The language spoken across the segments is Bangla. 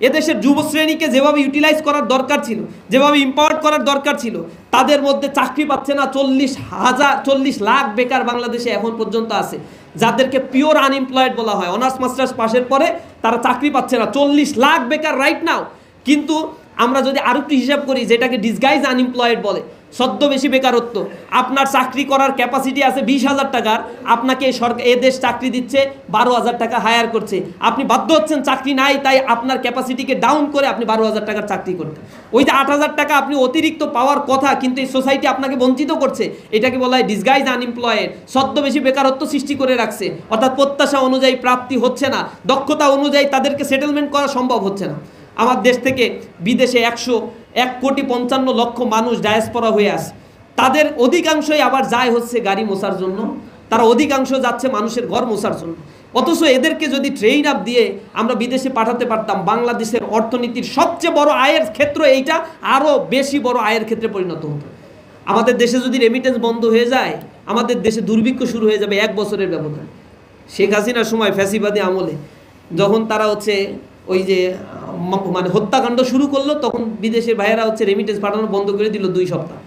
এদেশের যুবশ্রেণীকে যেভাবে ইউটিলাইজ করার দরকার ছিল, যেভাবে ইম্পাওয়ার করার দরকার ছিল, তাদের মধ্যে চাকরি পাচ্ছে না চল্লিশ হাজার, চল্লিশ লাখ বেকার বাংলাদেশে এখন পর্যন্ত আছে, যাদেরকে পিওর আনএমপ্লয়েড বলা হয়। অনার্স মাস্টার্স পাশের পরে তারা চাকরি পাচ্ছে না, চল্লিশ লাখ বেকার রাইট নাও কিন্তু আমরা যদি আরও একটু হিসাব করি, যেটাকে ডিসগাইজ আনএমপ্লয়েড বলে সদ্য বেশি বেকারত্ব, আপনার চাকরি করার ক্যাপাসিটি আছে বিশ হাজার টাকার, আপনাকে সরকার, এ দেশ চাকরি দিচ্ছে, বারো হাজার টাকা হায়ার করছে। আপনি বাধ্য হচ্ছেন চাকরি নাই, তাই আপনার ক্যাপাসিটিকে ডাউন করে আপনি বারো হাজার টাকার চাকরি করতে। ওই যে আট হাজার টাকা আপনি অতিরিক্ত পাওয়ার কথা, কিন্তু এই সোসাইটি আপনাকে বঞ্চিত করছে, এটাকে বলা হয় ডিসগাইজ আনএমপ্লয়েড বেশি বেকারত্ব সৃষ্টি করে রাখছে। অর্থাৎ প্রত্যাশা অনুযায়ী প্রাপ্তি হচ্ছে না, দক্ষতা অনুযায়ী তাদেরকে সেটেলমেন্ট করা সম্ভব হচ্ছে না। আমার দেশ থেকে বিদেশে একশো এক কোটি পঞ্চান্ন লক্ষ মানুষ ডায়াসপরা হয়ে আসে তাদের অধিকাংশই আবার যায় হচ্ছে গাড়ি মোছার জন্য। তারা অধিকাংশ যাচ্ছে মানুষের ঘর মোছার জন্য। অথচ এদেরকে যদি ট্রেইন আপ দিয়ে আমরা বিদেশে পাঠাতে পারতাম, বাংলাদেশের অর্থনীতির সবচেয়ে বড় আয়ের ক্ষেত্র এইটা আরও বেশি বড় আয়ের ক্ষেত্রে পরিণত হতো। আমাদের দেশে যদি রেমিটেন্স বন্ধ হয়ে যায়, আমাদের দেশে দুর্ভিক্ষ শুরু হয়ে যাবে এক বছরের ব্যবধান। শেখ হাসিনার সময় ফ্যাসিবাদী আমলে যখন তারা হচ্ছে ওই যে মানে হত্যাকাণ্ড শুরু করল, তখন বিদেশের ভাইয়েরা হচ্ছে রেমিটেন্স পাঠানো বন্ধ করে দিল দুই সপ্তাহ।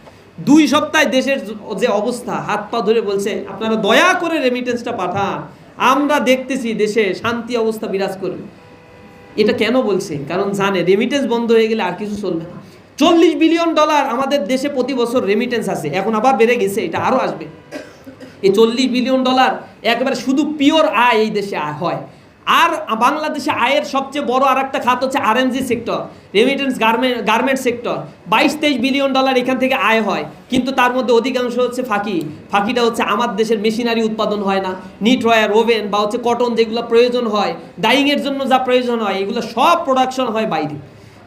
দুই সপ্তাহে দেশের যে অবস্থা, হাত পা ধরে বলছে, আপনারা দয়া করে রেমিটেন্সটা পাঠান। আমরা দেখতেছি দেশে শান্তি অবস্থা বিরাজ করবে। এটা কেন বলছে? কারণ জানে রেমিটেন্স বন্ধ হয়ে গেলে আর কিছু চলবে না। চল্লিশ বিলিয়ন ডলার আমাদের দেশে প্রতি বছর রেমিটেন্স আছে। এখন আবার বেড়ে গেছে, এটা আরও আসবে। এই চল্লিশ বিলিয়ন ডলার একবারে শুধু পিওর আয় এই দেশে হয়। আর বাংলাদেশে আয়ের সবচেয়ে বড় আর একটা খাত হচ্ছে RMG sector remittance garment garment sector বাইশ তেইশ বিলিয়ন ডলার এখান থেকে আয় হয়, কিন্তু তার মধ্যে অধিকাংশ হচ্ছে ফাঁকি। ফাঁকিটা হচ্ছে আমার দেশের মেশিনারি উৎপাদন হয় না। নিট রয়ার ওভেন বা হচ্ছে কটন যেগুলো প্রয়োজন হয় ডাইংয়ের জন্য যা প্রয়োজন হয়, এগুলো সব প্রোডাকশন হয় বাইরে।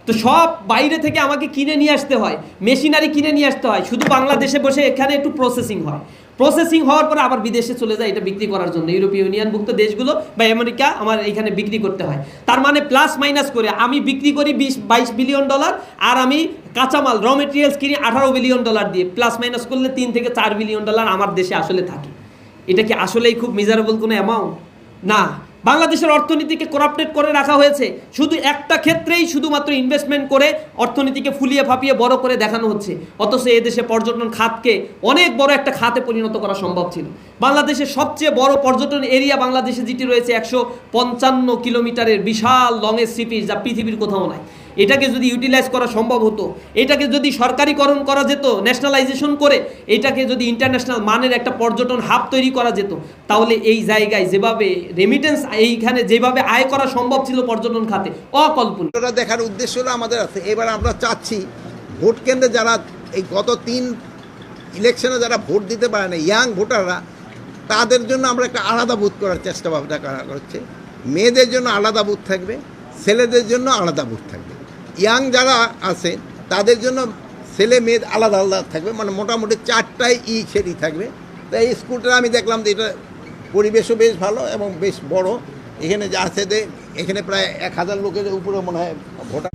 তো সব বাইরে থেকে আমাকে কিনে নিয়ে আসতে হয়, মেশিনারি কিনে নিয়ে আসতে হয়, শুধু বাংলাদেশে বসে এখানে একটু প্রসেসিং হয়। প্রসেসিং হওয়ার পরে আবার বিদেশে চলে যায় এটা বিক্রি করার জন্য। ইউরোপীয় ইউনিয়নভুক্ত দেশগুলো বা আমেরিকা আমার এখানে বিক্রি করতে হয়। তার মানে প্লাস মাইনাস করে আমি বিক্রি করি বিশ, বাইশ বিলিয়ন ডলার আর আমি কাঁচামাল র মেটেরিয়ালস কিনি আঠারো বিলিয়ন ডলার দিয়ে। প্লাস মাইনাস করলে তিন থেকে চার বিলিয়ন ডলার আমার দেশে আসলে থাকে। এটা কি আসলেই খুব মিজারেবল কোনো অ্যামাউন্ট না, বাংলাদেশের অর্থনীতিকে করাপ্টেড করে রাখা হয়েছে। শুধু একটা ক্ষেত্রেই শুধুমাত্র ইনভেস্টমেন্ট করে অর্থনীতিকে ফুলিয়ে ফাপিয়ে বড় করে দেখানো হচ্ছে। অথচ এদেশে পর্যটন খাতকে অনেক বড় একটা খাতে পরিণত করা সম্ভব ছিল। বাংলাদেশের সবচেয়ে বড় পর্যটন এরিয়া বাংলাদেশে যেটি রয়েছে একশো পঞ্চান্ন কিলোমিটারের বিশাল লংয়ের সিপিস যা পৃথিবীর কোথাও নাই। এটাকে যদি ইউটিলাইজ করা সম্ভব হতো, এটাকে যদি সরকারিকরণ করা যেত ন্যাশনালাইজেশন করে, এটাকে যদি ইন্টারন্যাশনাল মানের একটা পর্যটন হাব তৈরি করা যেত, তাহলে এই জায়গায় যেভাবে রেমিটেন্স এইখানে যেভাবে আয় করা সম্ভব ছিল পর্যটন খাতে, অকল্পনীয়। দেখার উদ্দেশ্য হলো আমাদের আছে। এবার আমরা চাচ্ছি, ভোট কেন্দ্রে যারা এই গত তিন ইলেকশনে যারা ভোট দিতে পারে না ইয়াং ভোটাররা, তাদের জন্য আমরা একটা আলাদা বুথ করার চেষ্টা ভাবনা করা হচ্ছে। মেয়েদের জন্য আলাদা বুথ থাকবে, ছেলেদের জন্য আলাদা বুথ থাকবে। ইয়াং যারা আছে, তাদের জন্য ছেলে মেয়ে আলাদা আলাদা থাকবে মানে মোটামুটি চারটায় ই সেটি থাকবে। তাই এই স্কুলটা আমি দেখলাম যে এটা পরিবেশও বেশ ভালো এবং বেশ বড়। এখানে যা আছে যে এখানে প্রায় এক হাজার লোকের উপরে মনে হয় ভোটার।